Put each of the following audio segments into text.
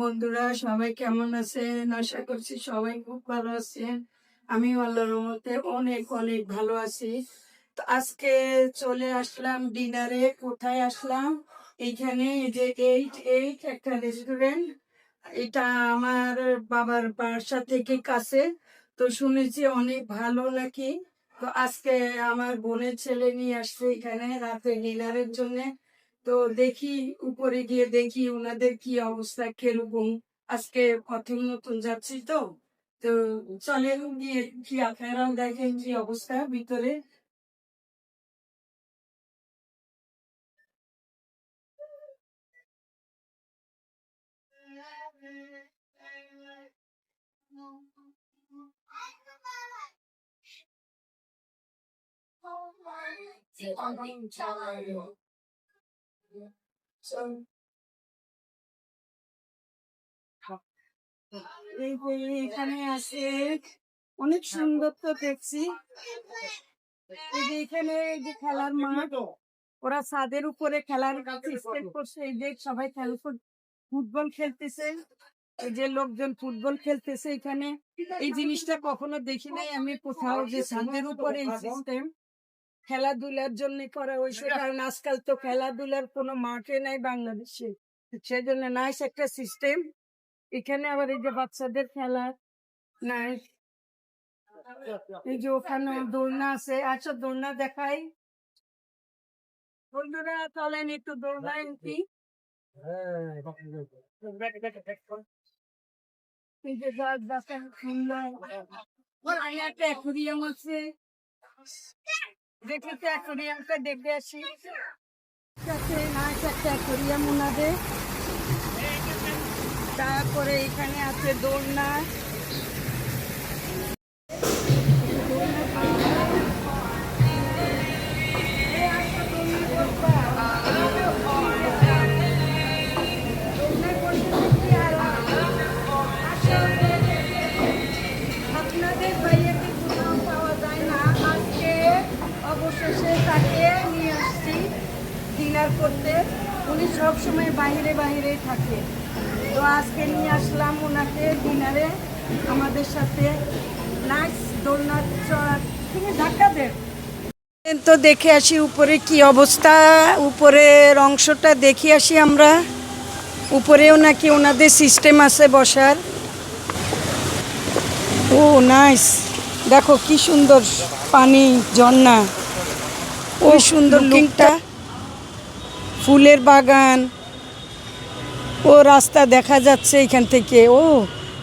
বন্ধুরা, সবাই কেমন আছেন? আশা করছি সবাই খুব ভালো আছেন। আমি আল্লাহর রহমতে অনেক অনেক ভালো আছি। তো আজকে চলে আসলাম ডিনারে। কোথায় আসলাম? এইখানে যে এইট এইট একটা রেস্টুরেন্ট এটা আমার বাবার বাসা থেকে কাছে। তো শুনেছি অনেক ভালো নাকি? তো আজকে আমার বোনের ছেলে নিয়ে আসছে এখানে রাতে ডিনারের জন্য। তো দেখি উপরে গিয়ে দেখি ওনাদের কি অবস্থা কীরকম? আজকে প্রথম নতুন যাচ্ছি তো। তো চলেন গিয়ে কি আপনারাও দেখেন কি অবস্থা ভিতরে। So, এখানে আছে অনেক সুন্দর তো দেখছি। এই যে এখানে এই যে খেলার মাঠ ওরা ছাদের উপরে খেলার সিস্টেম করছে এই যে সবাই খেল ফুটবল খেলতেছে। এই যে লোকজন ফুটবল খেলতেছে এখানে। এই জিনিসটা কখনো দেখি নাই আমি কোথাও যে ছাদের উপরে এই সিস্টেম খেলাধুলার জন্য করা হয়েছে কারণ আজকাল তো খেলাধুলার কোনো মাঠে নাই বাংলাদেশে। সেজন্য নাইস একটা সিস্টেম এখানে আবার এই যে বাচ্চাদের খেলা নাই। এই যে ওখানে দোলনা আছে। আচ্ছা দোলনা দেখাই। বন্ধুরা চলেন একটু দোলনা এমপি এই যে গাছ সুন্দর একটা অ্যাকুরিয়াম আছে। ওনাদের। তারপরে এখানে আছে দোলনা। করতে উনি সব সময় বাইরে বাইরে থাকে। তো আজকে নিয়ে আসলাম ওনাকে ডিনারে আমাদের সাথে। নাইস দোলনা চড়ার তুমি ধাক্কা দেন তো দেখে আসি উপরে কি অবস্থা। উপরের অংশটা দেখে আসি আমরা। উপরেও নাকি ওনাদের সিস্টেম আছে বসার। ও নাইস দেখো কি সুন্দর পানি ঝর্ণা। ওই সুন্দর লুকটা ফুলের বাগান। ও রাস্তা দেখা যাচ্ছে এখান থেকে। ও,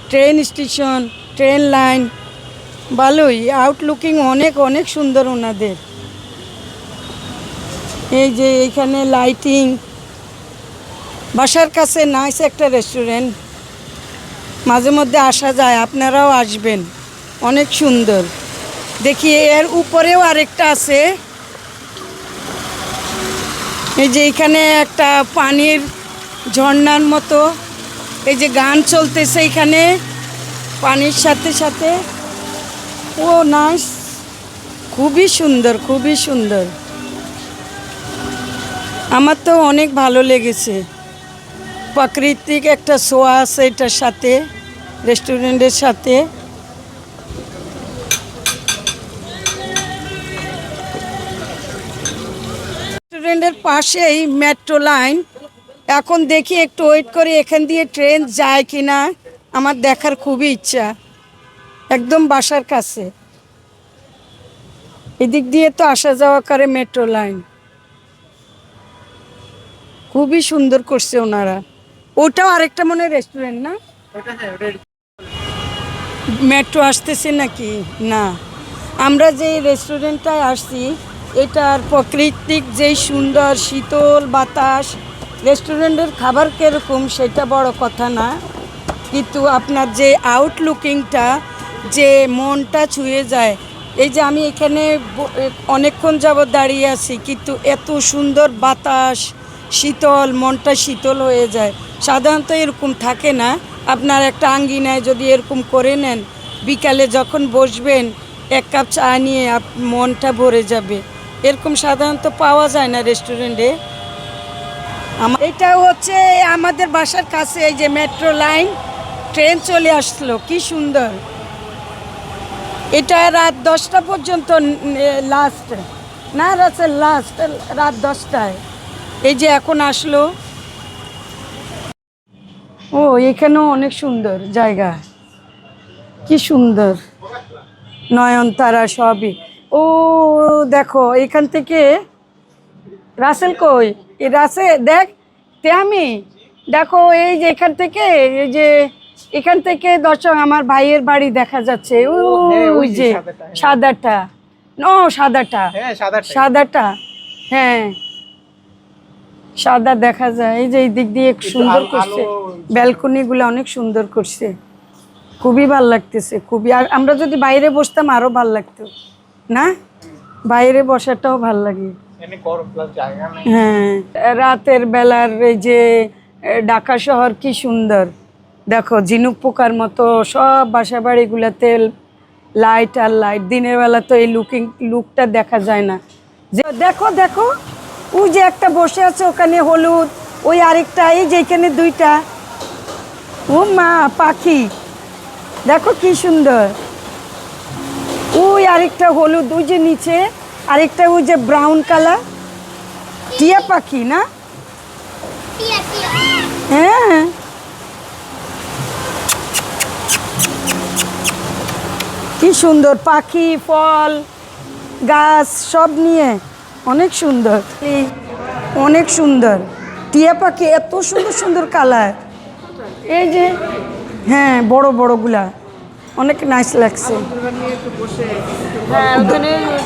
ট্রেন স্টেশন, ট্রেন লাইন। ভালোই আউটলুকিং অনেক অনেক সুন্দর ওনাদের। এই যে এখানে লাইটিং বাসার কাছে নাইস একটা রেস্টুরেন্ট মাঝে মধ্যে আসা যায়, আপনারাও আসবেন। অনেক সুন্দর। দেখি, এর উপরেও আরেকটা আছে। এই যে এখানে একটা পানির ঝর্ণার মতো, এই যে গান চলতেছে এখানে, পানির সাথে সাথে। ও, নাইস। খুবই সুন্দর খুবই সুন্দর। আমার তো অনেক ভালো লেগেছে। প্রাকৃতিক একটা শোয়া আছে এটার সাথে, রেস্টুরেন্টের সাথে। রেস্টুরেন্টের পাশেই মেট্রো লাইন। এখন দেখি একটু ওয়েট করি এখান দিয়ে ট্রেন যায় কি না আমার দেখার খুবই ইচ্ছা। একদম বাসার কাছে। এদিক দিয়ে তো আসা যাওয়া করে মেট্রো লাইন। খুবই সুন্দর করছে ওনারা। ওটাও আরেকটা মনে হয় রেস্টুরেন্ট না? মেট্রো আসতেছে নাকি? না। আমরা যে রেস্টুরেন্টটায় আসছি এটার প্রাকৃতিক যেই সুন্দর শীতল বাতাস, রেস্টুরেন্টের খাবার কীরকম সেটা বড় কথা না। কিন্তু আপনার যে আউটলুকিংটা যে মনটা ছুঁয়ে যায়, এই যে আমি এখানে অনেকক্ষণ যাবৎ দাঁড়িয়ে আছি, কিন্তু এত সুন্দর বাতাস, শীতল, মনটা শীতল হয়ে যায়। সাধারণত এরকম থাকে না। আপনার একটা আঙ্গিনায় যদি এরকম করে নেন, বিকালে যখন বসবেন, এক কাপ চা নিয়ে মনটা ভরে যাবে। এরকম সাধারণত পাওয়া যায় না রেস্টুরেন্টে এটা হচ্ছে আমাদের বাসার কাছে এই যে মেট্রো লাইন ট্রেন চলে আসলো, কি সুন্দর। এটা রাত দশটা পর্যন্ত লাস্ট না রাতে লাস্ট রাত দশটায়। এই যে এখন আসলো। ও, এখানেও অনেক সুন্দর জায়গা। কি সুন্দর। নয়নতারা সবই। ও দেখো এখান থেকে রাসেল কই? এই রাসে দেখ আমি। দেখো এই যে এখান থেকে এই যে এখান থেকে দর্শক আমার ভাইয়ের বাড়ি দেখা যাচ্ছে। হ্যাঁ, ওই যে সাদাটা, ন সাদাটা। সাদাটা। হ্যাঁ সাদা সাদাটা। হ্যাঁ। সাদা দেখা যায়। এই যে এই দিক দিয়ে সুন্দর করছে। আলো- ব্যালকনি গুলো অনেক সুন্দর করছে। খুবই ভালো লাগতেছে খুবই। আর আমরা যদি বাইরে বসতাম আরও ভালো লাগতো। না? বাইরে বসাটাও ভালো লাগে। হ্যাঁ রাতের বেলার এই যে ঢাকা শহর কি সুন্দর। দেখো ঝিনুক পোকার মতো সব বাসা বাড়িগুলোতে লাইট আর লাইট দিনের বেলা তো এই লুকিং লুকটা দেখা যায় না। যে দেখো দেখো ওই যে একটা বসে আছে ওখানে হলুদ ওই আরেকটা এই যে এখানে দুইটা। ও মা পাখি। দেখো কি সুন্দর। ওই আরেকটা হলুদ ওই যে নিচে আরেকটা ওই যে ব্রাউন কালার টিয়া পাখি না? হ্যাঁ। কি সুন্দর পাখি ফল গাছ সব নিয়ে। অনেক সুন্দর অনেক সুন্দর। টিয়া পাখি এত সুন্দর সুন্দর কালার এই যে হ্যাঁ বড় বড়গুলা। অনেক নাইস লাগছে।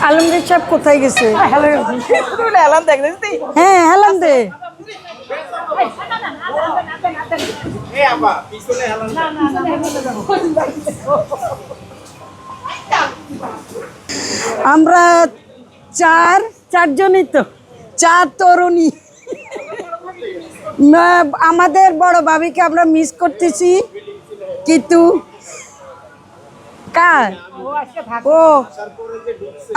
আলমগীর সাহেব কোথায় গেছে? হ্যাঁ হেলাম দে। আমরা চার চারজনই তো চার তরুণী। আমাদের বড় ভাবিকে আমরা মিস করতেছি কিন্তু কার? ও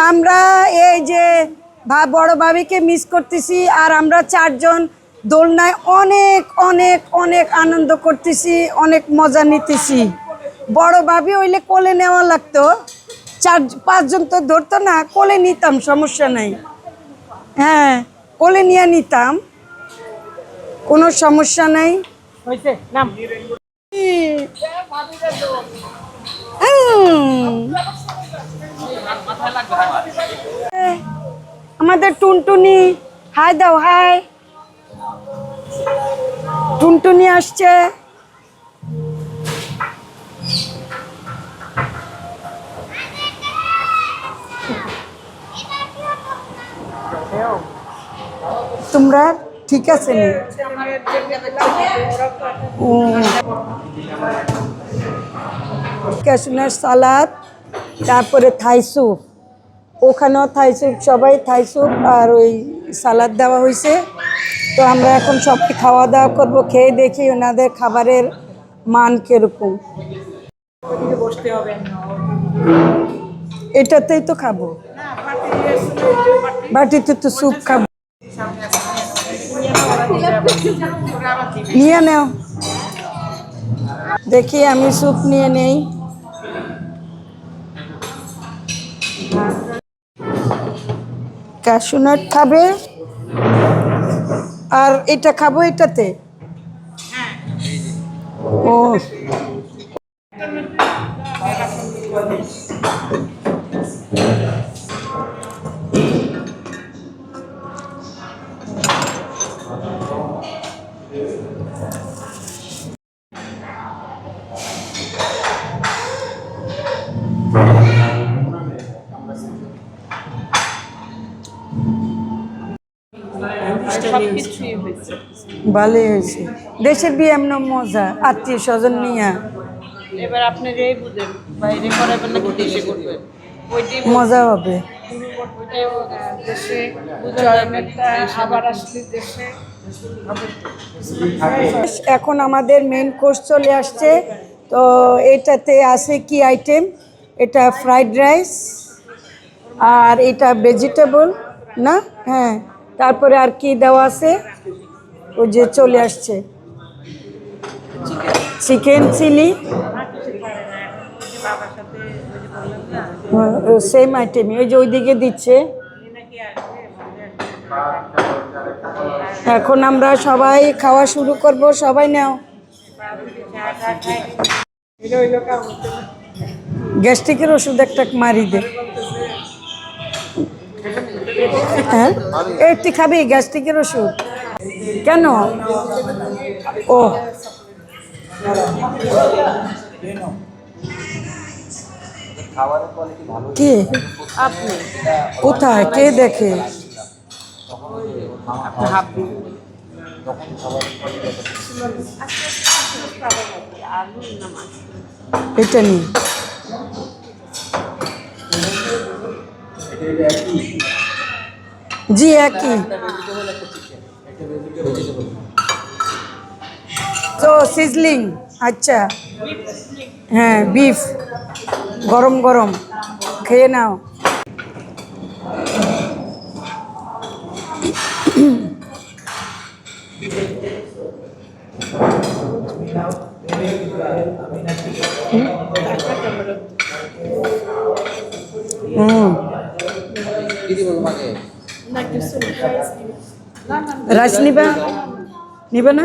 আমরা এই যে বড় ভাবিকে মিস করতেছি আর আমরা চারজন দোলনায় অনেক অনেক অনেক আনন্দ করতেছি অনেক মজা নিতেছি। বড় ভাবি হইলে কোলে নেওয়া লাগতো। চার পাঁচজন তো ধরতো না কোলে নিতাম সমস্যা নাই। হ্যাঁ কোলে নিয়ে নিতাম কোনো সমস্যা নাই। নাম। আমাদের টুনটুনি হাই দাও হাই। টুনটুনি আসছে। তোমরা ঠিক আছে নি? ক্যাশনার সালাদ, তারপরে থাই স্যুপ। ওখানেও থাই স্যুপ, সবাই থাই স্যুপ আর ওই সালাদ দেওয়া হয়েছে তো আমরা এখন সবাই খাওয়া দাওয়া করব, খেয়ে দেখি ওনাদের খাবারের মান কীরকম। এটাতেই তো খাব। বাটিতে তো স্যুপ খাব। নিয়ে নেও। দেখি আমি স্যুপ নিয়ে নেই। ক্যাশুনাট খাবে। আর এটা খাব এটাতে। ও। ভালোই হয়েছে। দেশের বিয়ে এমন মজা আত্মীয় স্বজন নিয়ে। এবার আপনি যেই বুঝেন বাইরে করাবেন নাকি দেশে করবেন? মজা হবে। দেশে আবার আসলে দেশে এখন আমাদের মেন কোর্স চলে আসছে। তো এটাতে আছে কি আইটেম এটা ফ্রাইড রাইস আর এটা ভেজিটেবল না? হ্যাঁ। তারপরে আর কি দেওয়া আছে? ওই যে চলে আসছে। Chicken chilli. সেম আইটেমই ওই যে ওইদিকে দিচ্ছে। এখন আমরা সবাই খাওয়া শুরু করব। সবাই নাও। গ্যাস্ট্রিকের ওষুধ একটা মারি দে। হ্যাঁ? একটি খাবি গ্যাস্ট্রিকের ওষুধ? কেন? ও। কে? কোথায়? কে দেখে? এটা নিয়ে জি একই। তো সিজলিং আচ্ছা। হ্যাঁ বিফ গরম গরম। খেয়ে নাও। হুম। রাইস নিবা? নিবে না?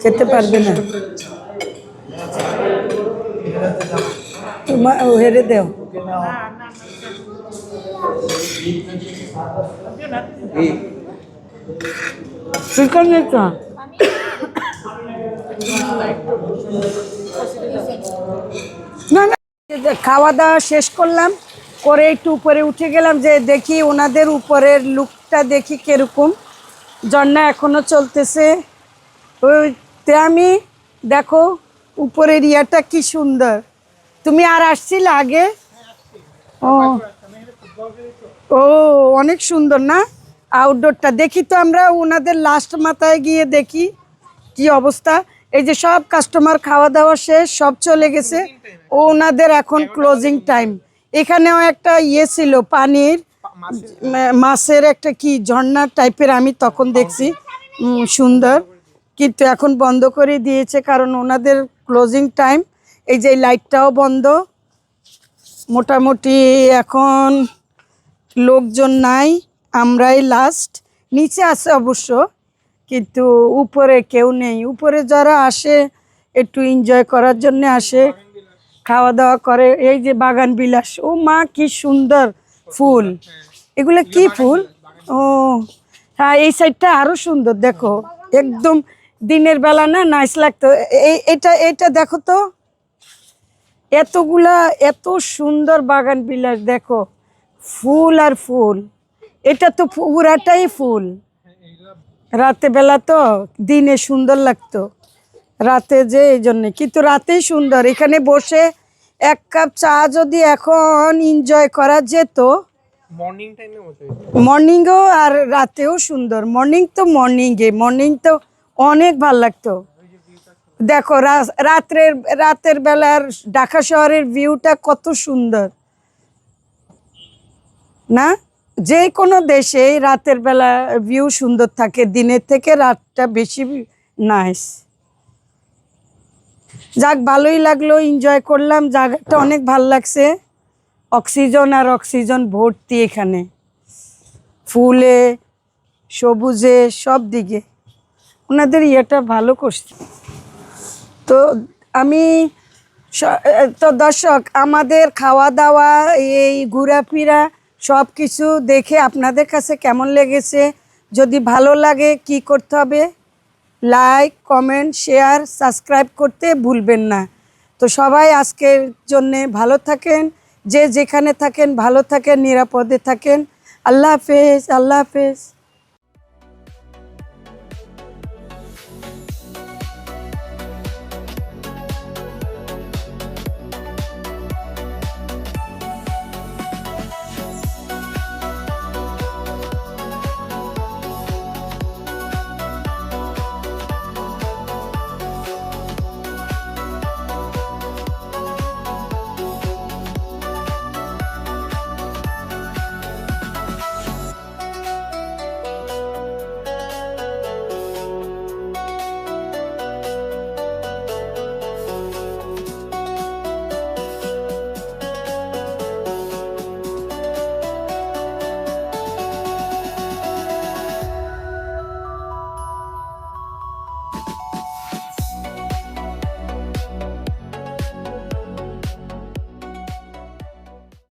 খেতে পারবে না। তোমার হেরে দেও। চিকেন নিতা না না। খাওয়া দাওয়া শেষ করলাম, করে একটু উপরে উঠে গেলাম যে দেখি ওনাদের উপরের লুকটা দেখি কীরকম। ঝর্ণা এখনও চলতেছে। ওইতে আমি, দেখো, উপরের ইয়াটা কি সুন্দর। তুমি আর আসছিলে আগে? ও ও, অনেক সুন্দর না? আউটডোরটা দেখি তো আমরা ওনাদের লাস্ট মাথায় গিয়ে দেখি কি অবস্থা। এই যে সব কাস্টমার খাওয়া দাওয়া শেষ, সব চলে গেছে। ওনাদের এখন ক্লোজিং টাইম এখানেও একটা ইয়ে ছিল, পানির, মাছের একটা কি ঝর্ণা টাইপের আমি তখন দেখছি। সুন্দর। কিন্তু এখন বন্ধ করে দিয়েছে কারণ ওনাদের ক্লোজিং টাইম এই যে লাইটটাও বন্ধ। মোটামুটি এখন লোকজন নাই, আমরাই লাস্ট নিচে আছে অবশ্য। কিন্তু উপরে কেউ নেই। উপরে যারা আসে, একটু এনজয় করার জন্য আসে খাওয়া দাওয়া করে। এই যে বাগান বিলাস, ও মা কি সুন্দর ফুল। এগুলো কি ফুল? ও হ্যাঁ এই সাইডটা আরও সুন্দর, দেখো। একদম দিনের বেলা না নাইস লাগতো। এই, এটা এটা দেখো তো। এতগুলা, এত সুন্দর বাগান বিলাস, দেখো। ফুল আর ফুল। এটা তো পুরাটাই ফুল। রাতে বেলা তো দিনে সুন্দর লাগতো। রাতে যে এই জন্যে। কিন্তু রাতেই সুন্দর। এখানে বসে এক কাপ চা যদি এখন এনজয় করা যেত। মর্নিংও আর রাতেও সুন্দর। মর্নিং তো মর্নিংয়ে মর্নিং তো অনেক ভালো লাগতো। দেখো রাত্রের রাতের বেলার ঢাকা শহরের ভিউটা কত সুন্দর। না? যে কোনো দেশে রাতের বেলা ভিউ সুন্দর থাকে, দিনের থেকে রাতটা বেশি নাইস যাক, ভালোই লাগল এনজয় করলাম। জায়গাটা অনেক ভালো লাগছে। অক্সিজেন আর অক্সিজেন ভর্তি এখানে। ফুলে, সবুজে, সব দিকে। ওনাদের ইয়েটা ভালো করছে। তো আমি তো দর্শক, আমাদের খাওয়া দাওয়া, এই ঘোরাফেরা সব কিছু দেখে আপনাদের কাছে কেমন লেগেছে? যদি ভালো লাগে, কি করতে হবে? লাইক কমেন্ট শেয়ার সাবস্ক্রাইব করতে ভুলবেন না। তো সবাই আজকের জন্যে ভালো থাকেন। যে যেখানে থাকেন, ভালো থাকেন, নিরাপদে থাকেন। আল্লাহ হাফেজ আল্লাহ হাফেজ।